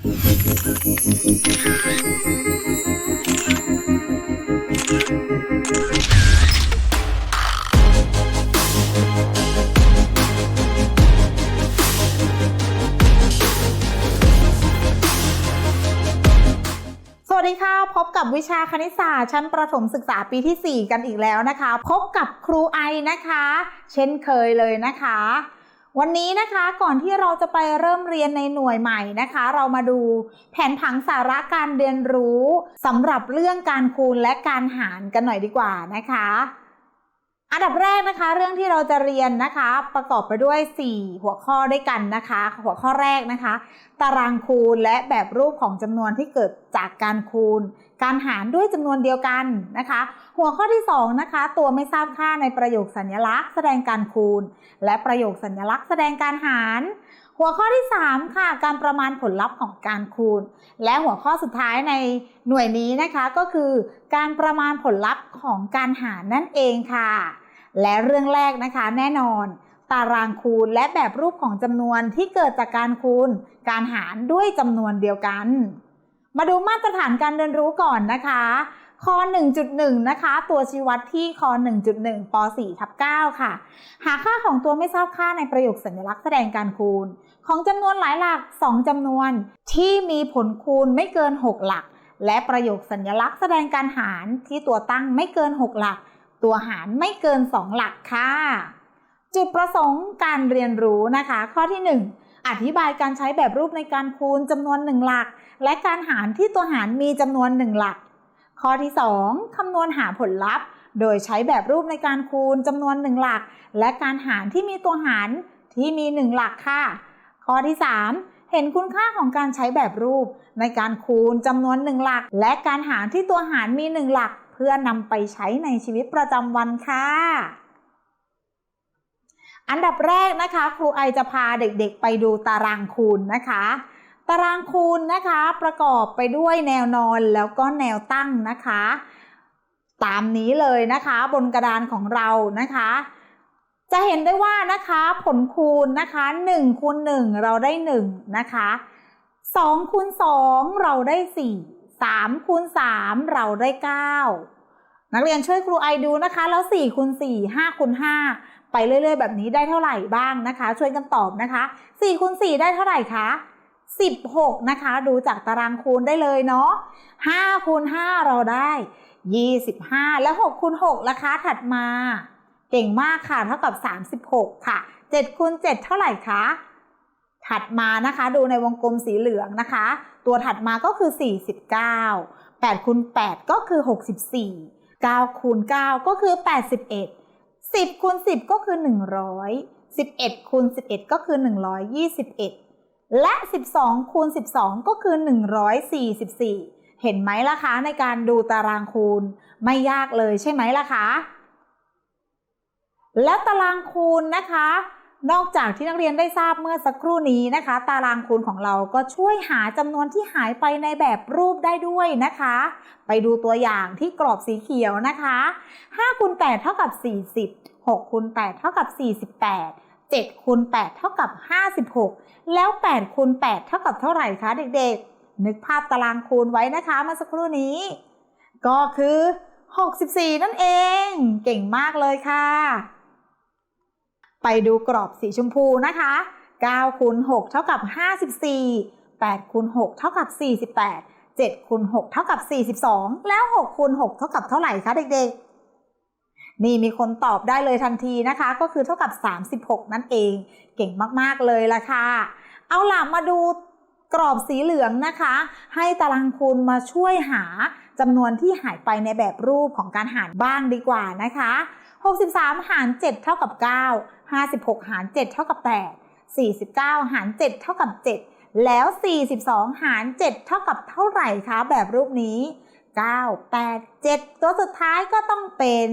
สวัสดีค่ะ พบกับวิชาคณิตศาสตร์ชั้นประถมศึกษาปีที่ 4 กันอีกแล้วนะคะ พบกับครูไอนะคะ เช่นเคยเลยนะคะ วันนี้นะคะก่อนที่เราจะไปเริ่มเรียนในหน่วยใหม่นะคะ เรามาดูแผนผังสาระการเรียนรู้สำหรับเรื่องการคูณและการหารกันหน่อยดีกว่านะคะ อันดับแรกนะคะ เรื่องที่เราจะเรียนนะคะ ประกอบไปด้วย 4 หัวข้อด้วยกันนะคะ หัวข้อแรกนะคะ ตารางคูณและแบบรูปของจำนวนที่เกิดจากการคูณ การหารด้วยจำนวนเดียวกันนะคะ หัวข้อที่ 2 นะคะ ตัวไม่ทราบค่าในประโยคสัญลักษณ์แสดงการคูณ และประโยคสัญลักษณ์แสดงการหาร หัวข้อที่ 3 ค่ะ การประมาณผลลัพธ์ของการคูณ และหัวข้อสุดท้ายในหน่วยนี้นะคะก็คือ การประมาณผลลัพธ์ของการหารนั่นเองค่ะ และเรื่องแรกนะคะแน่นอน ตารางคูณและแบบรูปของจำนวนที่เกิดจากการคูณ การหารด้วยจำนวนเดียวกัน มาดูมาตรฐานการเรียนรู้ก่อนนะคะข้อ1.1 นะคะ ตัวชี้วัดที่ข้อ1.1ป .4 ทับ9ค่ะ หาค่าของตัวไม่ทราบค่าในประโยคสัญลักษณ์แสดงการคูณ ของจำนวนหลายหลัก 2จำนวนที่มีผลคูณไม่เกิน 6 หลัก และประโยคสัญลักษณ์แสดงการหารที่ตัวตั้งไม่เกิน 6 หลัก ตัวหารไม่เกิน 2 หลักค่ะ จุดประสงค์การเรียนรู้นะคะ ข้อที่ 1 อธิบายการใช้แบบรูปในการคูณจำนวน 1 หลัก และการหารที่ตัวหารมีจำนวน 1 หลัก ข้อที่ 2 คำนวณหาผลลัพธ์ โดยใช้แบบรูปในการคูณจำนวน 1 หลัก และการหารที่มีตัวหารที่มี 1 หลักค่ะ ข้อที่ 3 เห็นคุณค่าของการใช้แบบรูป ในการคูณจำนวน1หลัก และการหารที่ตัวหารมี1หลัก เพื่อนำไปใช้ในชีวิตประจำวันค่ะอันดับแรกนะคะ ครูไอจะพาเด็กๆ ไปดูตารางคูณนะคะ ตารางคูณนะคะ ประกอบไปด้วยแนวนอนแล้วก็แนวตั้งนะคะ ตามนี้เลยนะคะ บนกระดานของเรานะคะ จะเห็นได้ว่านะคะผลคูณนะคะ1คูณ1เราได้ 1 นะคะ2คูณ2เราได้ 4 3คูณ3เราได้ 9 นักเรียนช่วยครูไอดูนะคะ แล้ว4คูณ4 5คูณ5ไปเรื่อยๆ แบบนี้ได้เท่าไหร่บ้างนะคะ ช่วยกันตอบนะคะ4คูณ4ได้เท่าไหร่คะ16 นะคะ ดูจากตารางคูณได้เลยเนาะ5คูณ5เราได้ 25 แล้ว6คูณ6ราคาถัดมา เก่งมากค่ะเท่ากับ 36 ค่ะ7คูณ7เท่าไหร่คะถัดมานะคะดูในวงกลมสีเหลืองนะคะ ตัวถัดมาก็คือ 49 8คูณ8ก็คือ 64 9คูณ9ก็คือ 81 10คูณ10 ก็คือ 100 11คูณ11 ก็คือ 121 และ 12คูณ12 ก็คือ 144 เห็นไหมล่ะคะในการดูตารางคูณไม่ยากเลยใช่ไหมล่ะคะ และตารางคูณนะคะ นอกจากที่นักเรียนได้ทราบเมื่อสักครู่นี้นะคะ ตารางคูณของเราก็ช่วยหาจำนวนที่หายไปในแบบรูปได้ด้วยนะคะ ไปดูตัวอย่างที่กรอบสีเขียวนะคะ5คูณ8เท่ากับ 40 6คูณ8เท่ากับ 48 7คูณ8เท่ากับ 56 แล้ว8คูณ8เท่ากับเท่าไหร่คะเด็กๆ นึกภาพตารางคูณไว้นะคะเมื่อสักครู่นี้ ก็คือ 64 นั่นเอง เก่งมากเลยค่ะ ไปดูกรอบสีชมพูนะคะ9คูณ6เท่ากับ 54 8คูณ6เท่ากับ 48 7คูณ6เท่ากับ 42 แล้ว6คูณ6เท่ากับเท่าไหร่คะเด็กๆ นี่มีคนตอบได้เลยทันทีนะคะ ก็คือเท่ากับ 36 นั่นเอง เก่งมากๆเลยละค่ะ เอาล่ะมาดูกรอบสีเหลืองนะคะ ให้ตารางคูณมาช่วยหาจำนวนที่หายไปในแบบรูปของการหารบ้างดีกว่านะคะ 63 หาร 7 เท่ากับ 9 56 หาร 7 เท่ากับ 8 49 หาร 7 เท่ากับ 7 แล้ว 42 หาร 7 เท่ากับเท่าไหร่คะแบบรูปนี้ 9 8 7 ตัวสุดท้ายก็ต้องเป็น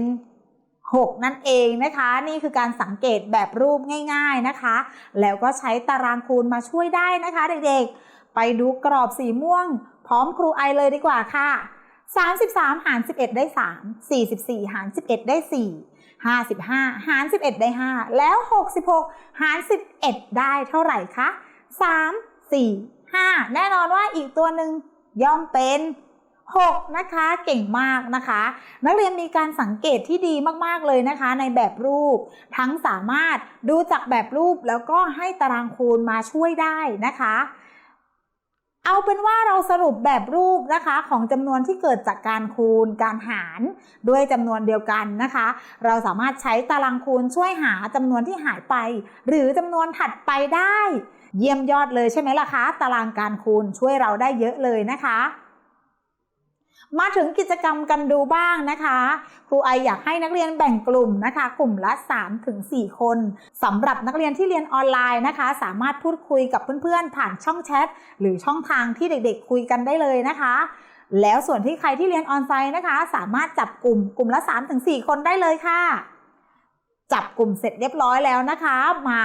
6 นั่นเองนะคะ นี่คือการสังเกตแบบรูปง่าย ๆนะคะ แล้วก็ใช้ตารางคูณมาช่วยได้นะคะเด็กๆ ไปดูกรอบสีม่วง พร้อมครูไอเลยดีกว่าค่ะ 33 หาร 11 ได้ 3 44 หาร 11 ได้ 4 55 หาร 11 ได้ 5 แล้ว 66 หาร 11 ได้เท่าไหร่คะ 3 4 5 แน่นอนว่าอีกตัวหนึ่งย่อมเป็น 6 นะคะ เก่งมากนะคะ นักเรียนมีการสังเกตที่ดีมาก ๆ เลยนะคะ ในแบบรูป ทั้งสามารถดูจากแบบรูปแล้วก็ให้ตารางคูณมาช่วยได้นะคะ เอาเป็นว่าเราสรุปแบบรูปนะคะของจำนวนที่เกิดจากการคูณการหารด้วยจำนวนเดียวกันนะคะ เราสามารถใช้ตารางคูณช่วยหาจำนวนที่หายไป หรือจำนวนถัดไปได้ เยี่ยมยอดเลยใช่ไหมล่ะคะ ตารางการคูณช่วยเราได้เยอะเลยนะคะ มาถึงกิจกรรมกันดูบ้างนะคะ ครูไออยากให้นักเรียนแบ่งกลุ่มนะคะ กลุ่มละ3ถึงคนสำหรับนักเรียนที่เรียนออนไลน์นะคะ สามารถพูดคุยกับเพื่อนๆ ผ่านช่องแชทหรือช่องทางที่เด็กๆ คุยกันได้เลยนะคะ แล้วส่วนที่ใครที่เรียนออนไลน์นะคะ สามารถจับกลุ่มกลุ่มละ3ถึงคนได้เลยค่ะ จับกลุ่มเสร็จเรียบร้อยแล้วนะคะ มา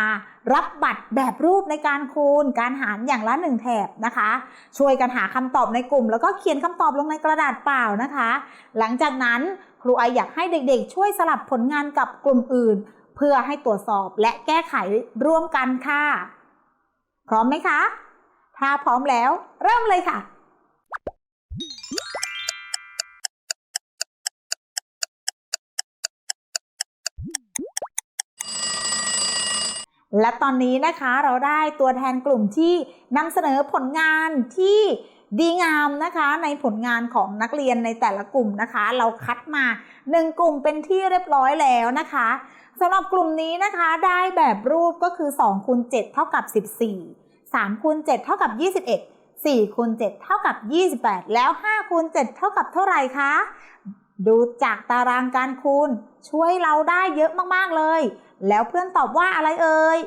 รับบัตรแบบรูปในการคูณ การหารอย่างละหนึ่งแถบนะคะ ช่วยกันหาคำตอบในกลุ่ม แล้วก็เขียนคำตอบลงในกระดาษเปล่านะคะ หลังจากนั้นครูไออยากให้เด็กๆ ช่วยสลับผลงานกับกลุ่มอื่น เพื่อให้ตรวจสอบและแก้ไขร่วมกันค่ะ พร้อมไหมคะ ถ้าพร้อมแล้ว เริ่มเลยค่ะ และตอนนี้นะคะเราได้ตัวแทนกลุ่มที่นำเสนอผลงานที่ดีงามนะคะในผลงานของนักเรียนในแต่ละกลุ่มนะคะ เราคัดมา1กลุ่มเป็นที่เรียบร้อยแล้วนะคะสำหรับกลุ่มนี้นะคะได้แบบรูปก็คือ2คูณ7เท่ากับ 14 3คูณ7เท่ากับ 21 4คูณ7เท่ากับ 28 แล้ว5คูณ7เท่ากับเท่าไหร่คะ ดูจากตารางการคูณช่วยเราได้เยอะมาก ๆ เลย แล้วเพื่อนตอบว่าอะไรเอ่ย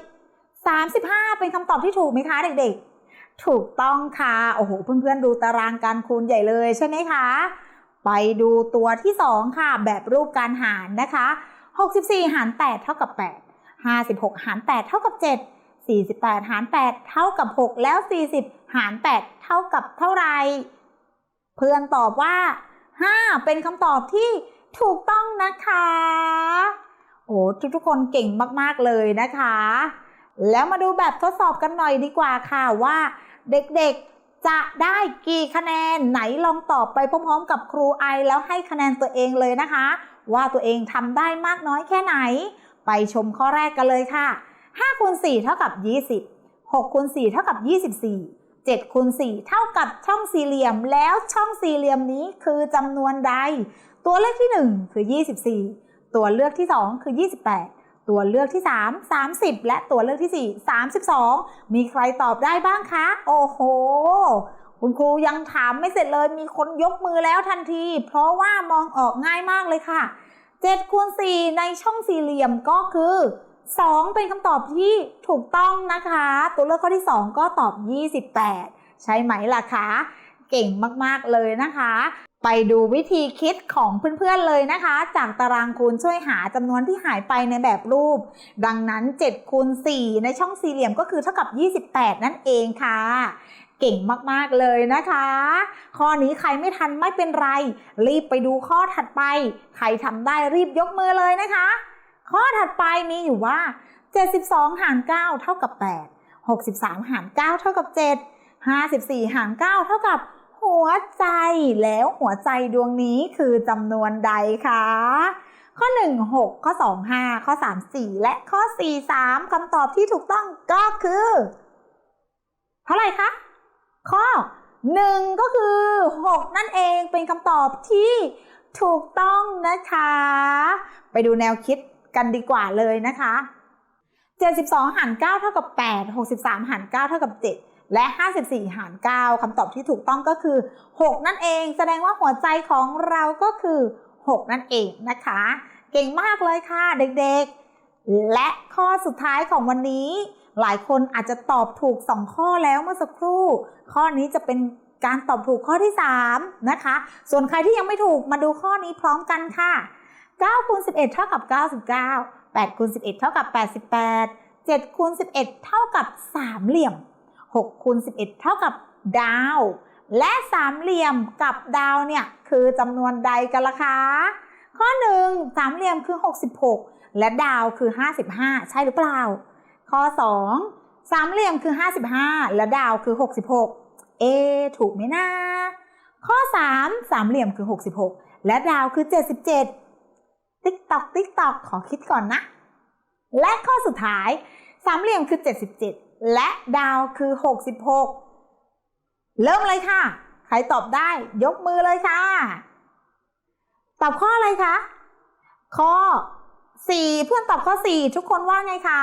35 เป็นคำตอบที่ถูกไหมคะเด็กๆ ถูกต้องค่ะ โอ้โห เพื่อนๆ ดูตารางการคูณใหญ่เลยใช่ไหมคะ ไปดูตัวที่ 2 ค่ะ แบบรูปการหารนะคะ 64 หาร 8 เท่ากับ 8 56 หาร 8 เท่ากับ 7 48 หาร 8 เท่ากับ 6 แล้ว 40 หาร 8 เท่ากับเท่าไหร่เพื่อนตอบว่า 5 เป็นคำตอบที่ถูกต้องนะคะ โอ้ทุกๆคนเก่งมากๆเลยนะคะ แล้วมาดูแบบทดสอบกันหน่อยดีกว่าค่ะว่าเด็กๆจะได้กี่คะแนนไหนลองตอบไปพร้อมๆ กับครูไอแล้วให้คะแนนตัวเองเลยนะคะ ว่าตัวเองทำได้มากน้อยแค่ไหน ไปชมข้อแรกกันเลยค่ะ5คูณ4เท่ากับ 20 6คูณ4เท่ากับ 24 7คูณ4เท่ากับช่องสี่เหลี่ยม แล้วช่องสี่เหลี่ยมนี้คือจำนวนใด ตัวเลขที่ 1 คือ 24 ตัวเลือกที่ 2 คือ 28 ตัวเลือกที่ 3 30 และตัวเลือกที่ 4 32 มีใครตอบได้บ้างคะ โอ้โห คุณครูยังถามไม่เสร็จเลย มีคนยกมือแล้วทันที เพราะว่ามองออกง่ายมากเลยค่ะ7คูณ4ในช่องสี่เหลี่ยมก็คือ 2 เป็นคำตอบที่ถูกต้องนะคะ ตัวเลือกข้อที่ 2 ก็ตอบ 28 ใช่ไหมล่ะคะ เก่งมาก ๆ เลยนะคะ ไปดูวิธีคิดของเพื่อนๆเลยนะคะ จากตารางคูณช่วยหาจำนวนที่หายไปในแบบรูป ดังนั้น7คูณ4ในช่องสี่เหลี่ยมก็คือเท่ากับ 28 นั่นเองค่ะ เก่งมากๆเลยนะคะ ข้อนี้ใครไม่ทันไม่เป็นไร รีบไปดูข้อถัดไป ใครทำได้รีบยกมือเลยนะคะ ข้อถัดไปมีอยู่ว่า 72 หาร 9 เท่ากับ 8 63 หาร 9 เท่ากับ 7 54 หาร 9 เท่ากับ หัวใจ แล้วหัวใจดวงนี้คือจำนวนใดคะ ข้อ 1 6 ข้อ 2 5 ข้อ 3 4 และข้อ 4 3คำตอบที่ถูกต้องก็คือ เท่าไหร่คะ ข้อ 1 ก็คือ 6 นั่นเองเป็นคำตอบที่ถูกต้องนะคะ ไปดูแนวคิดกันดีกว่าเลยนะคะ 72 หาร 9 เท่ากับ 8 63 หาร 9 เท่ากับ 7 และ 54 หาร 9 คำตอบที่ถูกต้องก็คือ 6 นั่นเอง แสดงว่าหัวใจของเราก็คือ 6 นั่นเองนะคะ เก่งมากเลยค่ะเด็กๆ และข้อสุดท้ายของวันนี้ หลายคนอาจจะตอบถูก 2 ข้อแล้วเมื่อสักครู่ ข้อนี้จะเป็นการตอบถูกข้อที่ 3 นะคะ ส่วนใครที่ยังไม่ถูกมาดูข้อนี้พร้อมกันค่ะ9คูณ11 เท่ากับ 99 8คูณ11 เท่ากับ 88 7คูณ11 เท่ากับสามเหลี่ยม 6คูณ11 เท่ากับดาว และสามเหลี่ยมกับดาวเนี่ยคือจำนวนใดกันล่ะคะ ข้อ 1 สามเหลี่ยมคือ 66 และดาวคือ 55 ใช่หรือเปล่า ข้อ 2 สามเหลี่ยมคือ 55 และดาวคือ 66 เอ ถูกไหมนะ ข้อ 3 สามเหลี่ยมคือ 66 และดาวคือ 77ติ๊กตอกติ๊กตอกขอคิดก่อนนะ และข้อสุดท้าย สามเหลี่ยมคือ 77 และดาวคือ 66 เริ่มเลยค่ะ ใครตอบได้ยกมือเลยค่ะ ตอบข้ออะไรคะ ข้อ 4 เพื่อนตอบข้อ 4 ทุกคนว่าไงคะ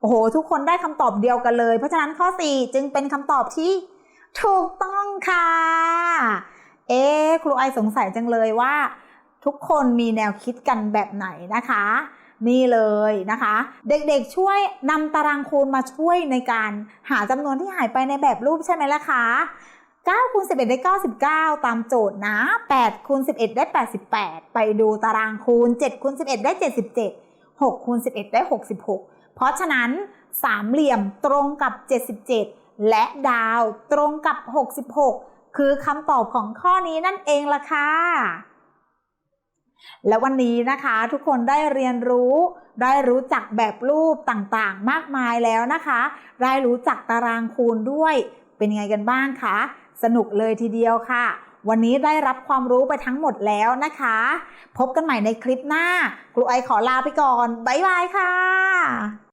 โอ้โห ทุกคนได้คำตอบเดียวกันเลย เพราะฉะนั้นข้อ 4 จึงเป็นคำตอบที่ถูกต้องค่ะ เอ๊ะครูไอสงสัยจังเลยว่า ทุกคนมีแนวคิดกันแบบไหนนะคะ นี่เลยนะคะ เด็กๆช่วยนำตารางคูณมาช่วยในการหาจำนวนที่หายไปในแบบรูปใช่ไหมล่ะคะ9คูณ11 ได้ 99 ตามโจทย์นะ8คูณ11 ได้ 88 ไปดูตารางคูณ7คูณ11 ได้ 77 6คูณ11 ได้ 66 เพราะฉะนั้นสามเหลี่ยมตรงกับ 77 และดาวตรงกับ 66 คือคำตอบของข้อนี้นั่นเองล่ะค่ะ และวันนี้นะคะทุกคนได้เรียนรู้ ได้รู้จักแบบรูปต่างๆ มากมายแล้วนะคะ ได้รู้จักตารางคูณด้วย เป็นยังไงกันบ้างคะ สนุกเลยทีเดียวค่ะ วันนี้ได้รับความรู้ไปทั้งหมดแล้วนะคะ พบกันใหม่ในคลิปหน้าครูไอขอลาไปก่อน บ๊ายบายค่ะ